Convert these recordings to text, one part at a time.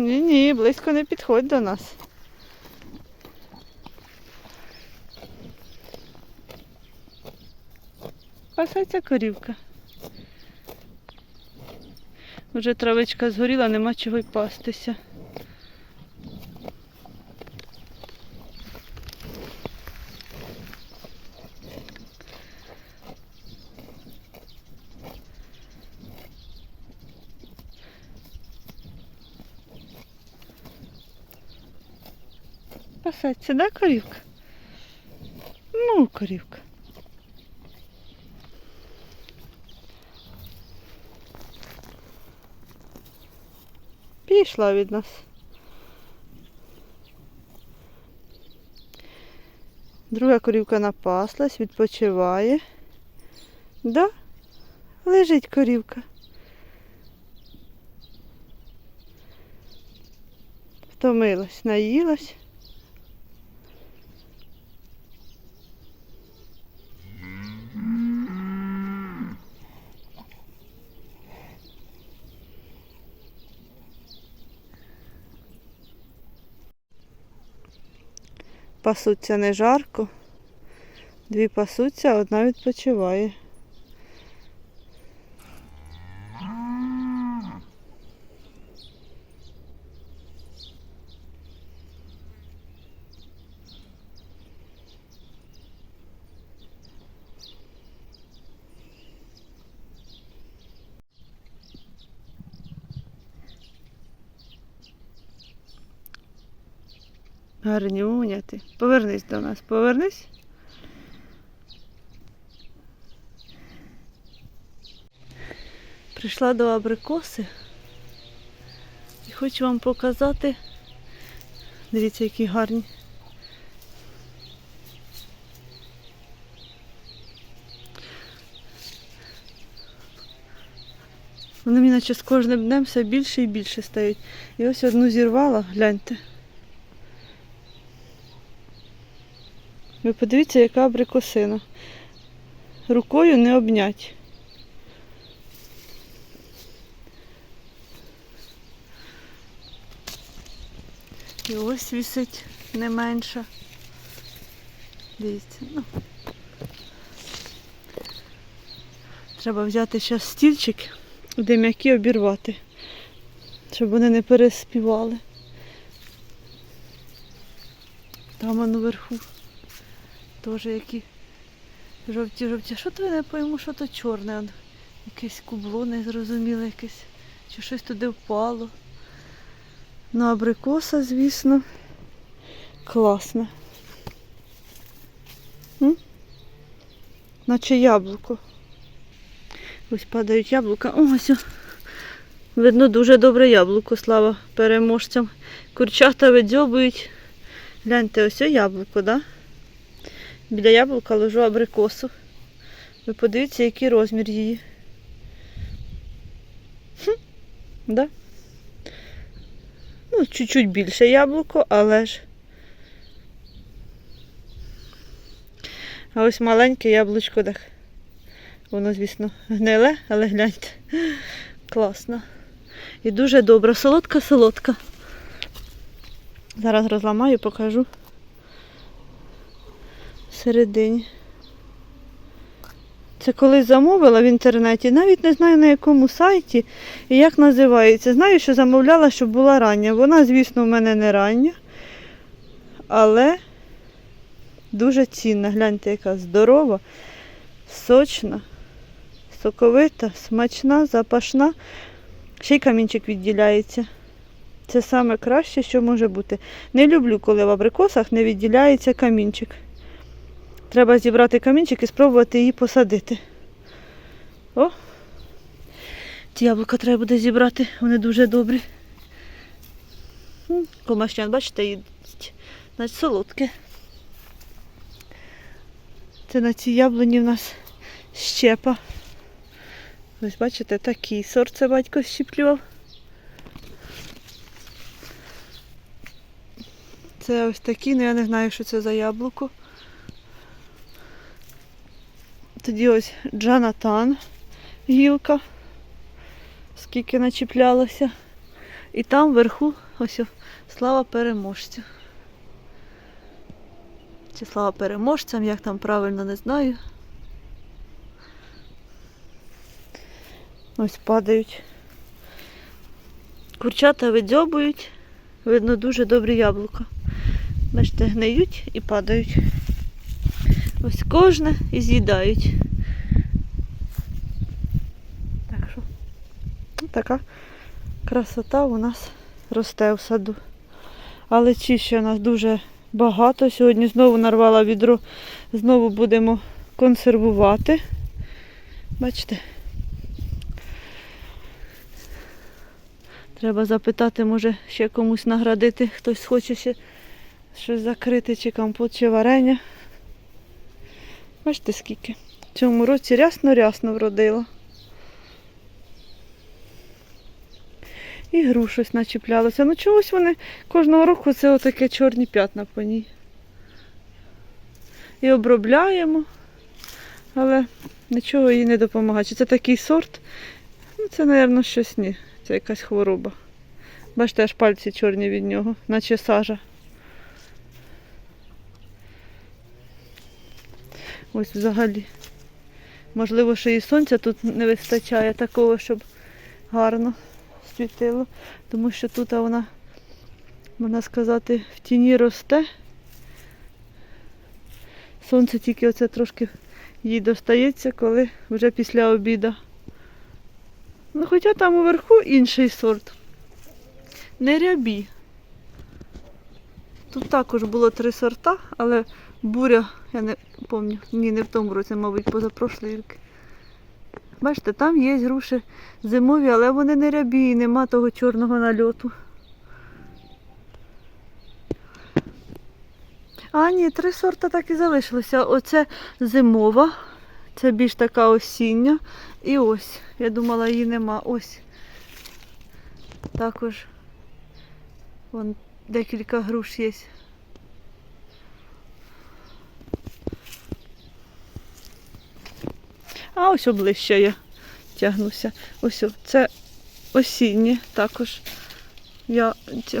Ні, ні, близько не підходь до нас. Пасеться корівка. Вже травичка згоріла, нема чого й пастися. Пасеться, да, корівка? Ну, корівка. Пішла від нас. Друга корівка напаслась, відпочиває. Да? Лежить корівка. Втомилась, наїлась. Пасуться не жарко. Дві пасуться, одна відпочиває. Гарнюня ти. Повернись до нас, повернись. Прийшла до абрикоси і хочу вам показати. Дивіться, які гарні. Вони мені наче з кожним днем все більше і більше стають. І ось одну зірвала, гляньте. Ви подивіться, яка абрикосина. Рукою не обнять. І ось вісить не менша. Дивіться, ну. Треба взяти зараз стільчик, де м'які обірвати, щоб вони не переспівали. Там воно вверху. Теж які жовті-жовті. Що то я не пойму, що то чорне. Якесь кубло незрозуміле якесь. Чи щось туди впало. Ну, абрикоса, звісно, класна. М? Наче яблуко. Ось падають яблука. О, ось. Видно, дуже добре яблуко, слава переможцям. Курчата видзьобують. Гляньте, ось яблуко, да? Біля яблука ложу абрикосу. Ви подивіться, який розмір її. Хм, да? Ну, чуть-чуть більше яблуко, але ж. А ось маленьке яблучко так. Воно, звісно, гниле, але гляньте. Класно. І дуже добре. Солодка-солодка. Зараз розламаю, покажу. Всередині. Це колись замовила в інтернеті, навіть не знаю на якому сайті і як називається. Знаю, що замовляла, щоб була рання. Вона, звісно, в мене не рання, але дуже цінна. Гляньте, яка здорова, сочна, соковита, смачна, запашна. Ще й камінчик відділяється. Це саме краще, що може бути. Не люблю, коли в абрикосах не відділяється камінчик. Треба зібрати камінчик і спробувати її посадити. О! Ті яблука треба буде зібрати, вони дуже добрі. М, Комашнян, бачите, їсть. Значить солодке. Це на цій яблуні в нас щепа. Ось бачите, такий сорт це батько щіплював. Це ось такі, ну я не знаю, що це за яблуко. Тоді ось Джанатан гілка. Скільки начіплялося. І там вверху ось слава переможцю. Чи слава переможцям, як там правильно не знаю. Ось падають. Курчата видзьобують. Видно, дуже добрі яблука. Бачите, гниють і падають. Ось кожне і з'їдають. Так що, ну, така красота у нас росте в саду. Але чи ще у нас дуже багато. Сьогодні знову нарвала відро, знову будемо консервувати. Бачите? Треба запитати, може ще комусь наградити, хтось хоче ще щось закрити, чи компот, чи варення. Бачите скільки? В цьому році рясно-рясно вродило. І гру щось начіплялося. Ну чогось вони кожного року це отаке чорні п'ятна по ній. І обробляємо, але нічого їй не допомагає. Чи це такий сорт? Ну, це, мабуть, щось ні. Це якась хвороба. Бачите, аж пальці чорні від нього, наче сажа. Ось взагалі. Можливо, що і сонця тут не вистачає такого, щоб гарно світило. Тому що тут вона, можна сказати, в тіні росте. Сонце тільки оце трошки їй достається, коли вже після обіду. Ну, хоча там уверху інший сорт. Не рябі. Тут також було три сорта, але буря, я не пам'ятаю, ні, не в тому році, мабуть, позапрошлий рік. Бачите, там є груші зимові, але вони не рябі і нема того чорного нальоту. А, ні, три сорта так і залишилося. Оце зимова, це більш така осіння. І ось, я думала, її нема. Ось. Також вон декілька груш є. А ось оближче я тягнуся. Ось це осіннє також. Я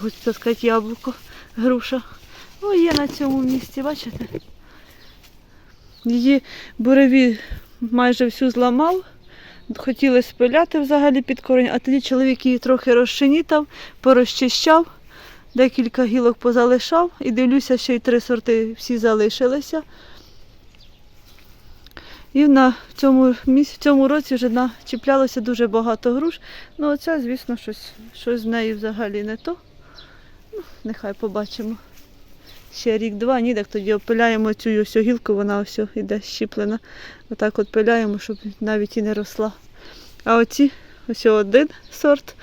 хочу сказати, яблуко, груша. О, є на цьому місці, бачите? Її буреві майже всю зламав. Хотіли спиляти взагалі під корінь, а тоді чоловік її трохи розчинітав, порозчищав, декілька гілок позалишав і дивлюся, ще й три сорти всі залишилися. І на в цьому в цьому році вже начіплялося дуже багато груш. Ну, оця, звісно, щось, щось з нею взагалі не то. Ну, нехай побачимо. Ще рік-два, ні, так тоді опиляємо цю ось гілку, вона ось іде щіплена. Отак от пиляємо, щоб навіть і не росла. А оці ось один сорт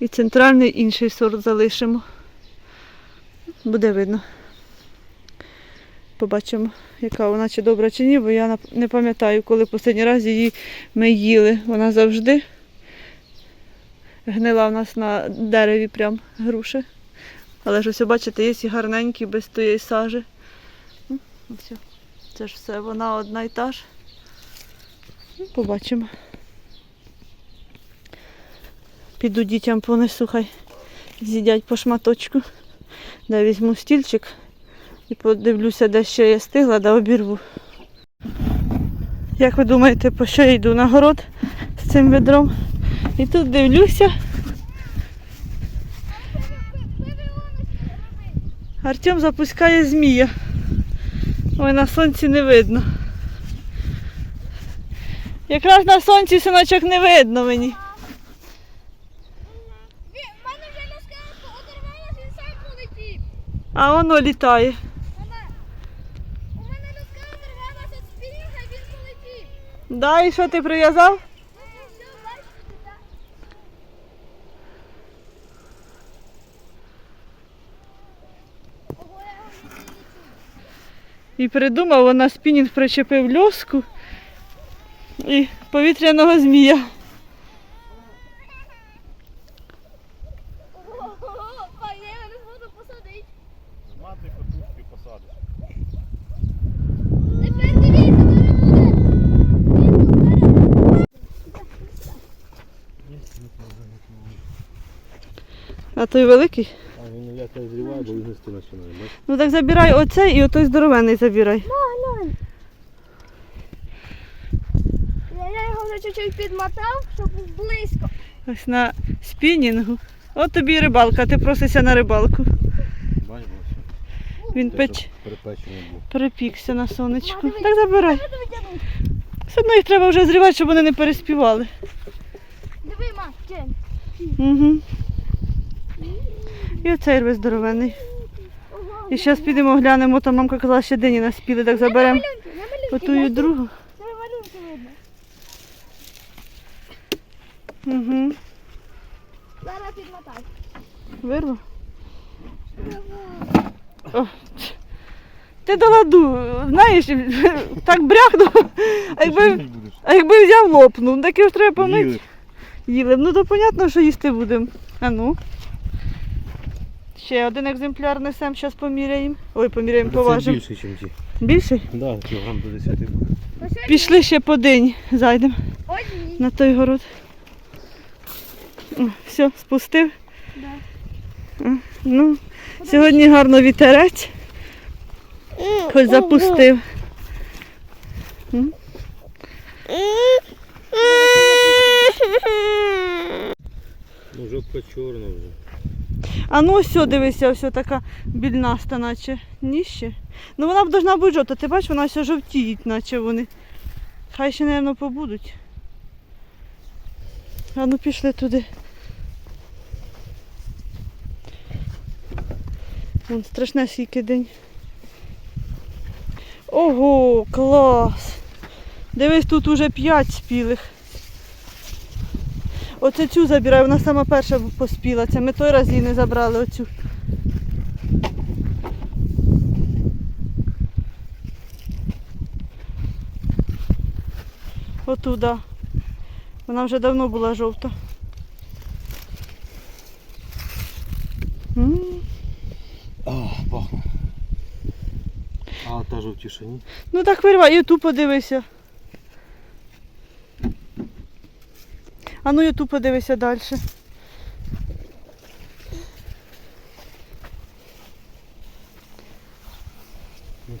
і центральний інший сорт залишимо. Буде видно. Побачимо, яка вона чи добра, чи ні, бо я не пам'ятаю, коли останній раз її ми їли. Вона завжди гнила в нас на дереві прям груші. Але ж ось, бачите, є і гарненькі, без тієї сажі. М. Це ж все, вона одна і та ж. Ну, Побачимо. Піду дітям понесу, хай з'їдять по шматочку. Да візьму стільчик і подивлюся, де ще я стигла, да обірву. Як ви думаєте, по що я йду на город з цим ведром? І тут дивлюся. Артем запускає змія. Ой, на сонці не видно. Якраз на сонці синочок не видно мені. А воно літає. Мама, у мене носка одорвалася від спінінга, і він полетів. Да, і що ти прив'язав? І придумав, вона спінінг причепив льоску і повітряного змія. Ого, пай, я його не зможу посадити. З мати котушки посадиш. Тепер дивіться, мене буде. Той великий. А він я тебе зріваю, бо він гнисти починає. бачиш? Ну так забирай оцей і отой здоровенний забирай. глянь. Я, я його вже чуть-чуть підмотав, щоб був близько. Ось на спінінгу. От тобі і рибалка, ти просишся на рибалку. Бо Він все. печ був. перепікся на сонечку. Так забирай. Все одно їх треба вже зрівати, щоб вони не переспівали. Диви, ма, Кен. Угу. І оцей рве здоровенний. І зараз підемо глянемо, там мамка казала, ще дині наспіли, так заберемо Малюнки, оту і другу. Це малюнки видно. Угу. Зараз підмотай. Вирву. О. Ти до ладу, знаєш, так брякнув, а якби, а якби взяв лопнув, так його ж треба помити. Їли. Їли. Ну то понятно, що їсти будемо. А ну. Ще один екземпляр несемо, зараз поміряємо. Ой, поміряємо, Це поважимо. більше, ніж ті. Більший? Да, кілограм до 10 буде. Пішли ще по день, зайдемо Одні. на той город. О, Все, спустив. Да. Ну, сьогодні гарно вітерець, хоч запустив. Ну, жопка чорна вже. А ну ось, дивися, ось така більнаста, наче ніще. Ну вона б должна бути жовта. Ти бачиш, вона все жовтіють, наче вони. Хай ще, мабуть, побудуть. А ну пішли туди. Вон страшне скільки день. Ого, клас! Дивись, тут уже п'ять спілих. Оце цю забирай, вона сама перша поспіла. Це ми той раз її не забрали оцю. Отуда. Вона вже давно була жовта. А, пахне. А та жовтіша, ні? Ну так вирвай, і ту подивися. А ну і ту подивися далі. Ну.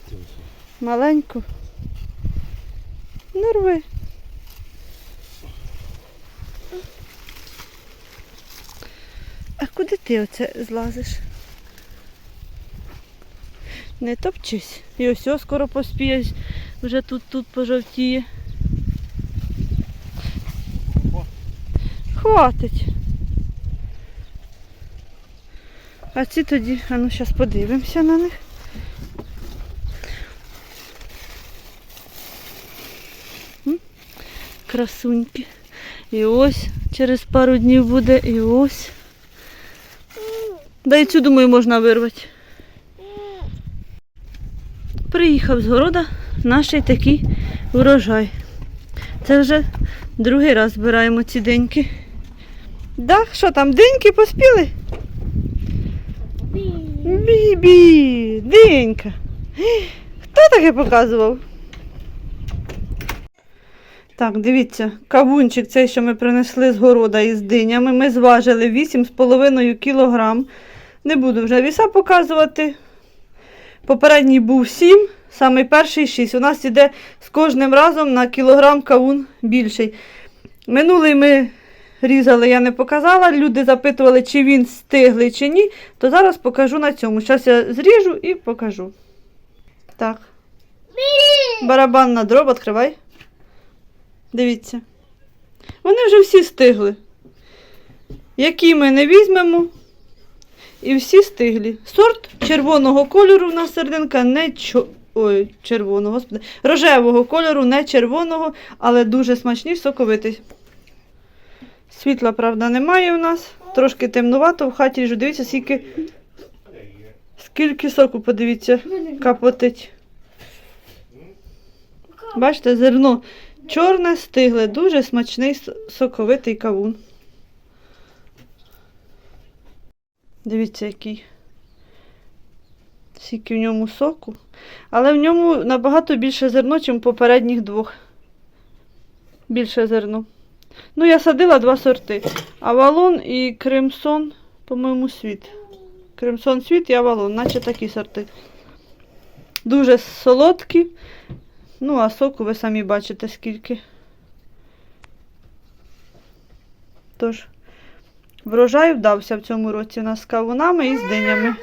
Маленьку. Ну рви. А куди ти оце злазиш? Не топчись. І ось ось скоро поспієш. Вже тут тут пожовтіє. Хватить. А ці тоді, а ну зараз подивимося на них. красуньки. І ось через пару днів буде і ось. Да і цю, думаю, можна вирвати. Приїхав з города наш такий урожай. Це вже другий раз збираємо ці деньки. Да, що там, деньки поспіли? Бібі, денька. Хто таке показував? Так, дивіться, кавунчик цей, що ми принесли з города із динями, ми зважили 8,5 кг. Не буду вже віса показувати. Попередній був 7, самий перший 6. У нас іде з кожним разом на кілограм кавун більший. Минулий ми різали, я не показала. Люди запитували, чи він стиглий, чи ні. То зараз покажу на цьому. Зараз я зріжу і покажу. Так. Барабанна дроб, відкривай. Дивіться. Вони вже всі стигли. Які ми не візьмемо. І всі стиглі. Сорт червоного кольору в нас серединка не чо... Ой, червоного, господи. Рожевого кольору, не червоного, але дуже смачний, соковитий. Світла, правда, немає у нас. Трошки темнувато в хаті ріжу. Дивіться, скільки, скільки соку, подивіться, капотить. Бачите, зерно чорне стигле, дуже смачний соковитий кавун. Дивіться, який. Скільки в ньому соку. Але в ньому набагато більше зерно, ніж в попередніх двох. Більше зерно. Ну, я садила два сорти. Авалон і Кримсон По-моєму, світ. Кремсон світ і авалон, наче такі сорти. Дуже солодкі. Ну, а соку ви самі бачите скільки. Тож, врожай вдався в цьому році у нас з кавунами і з динями.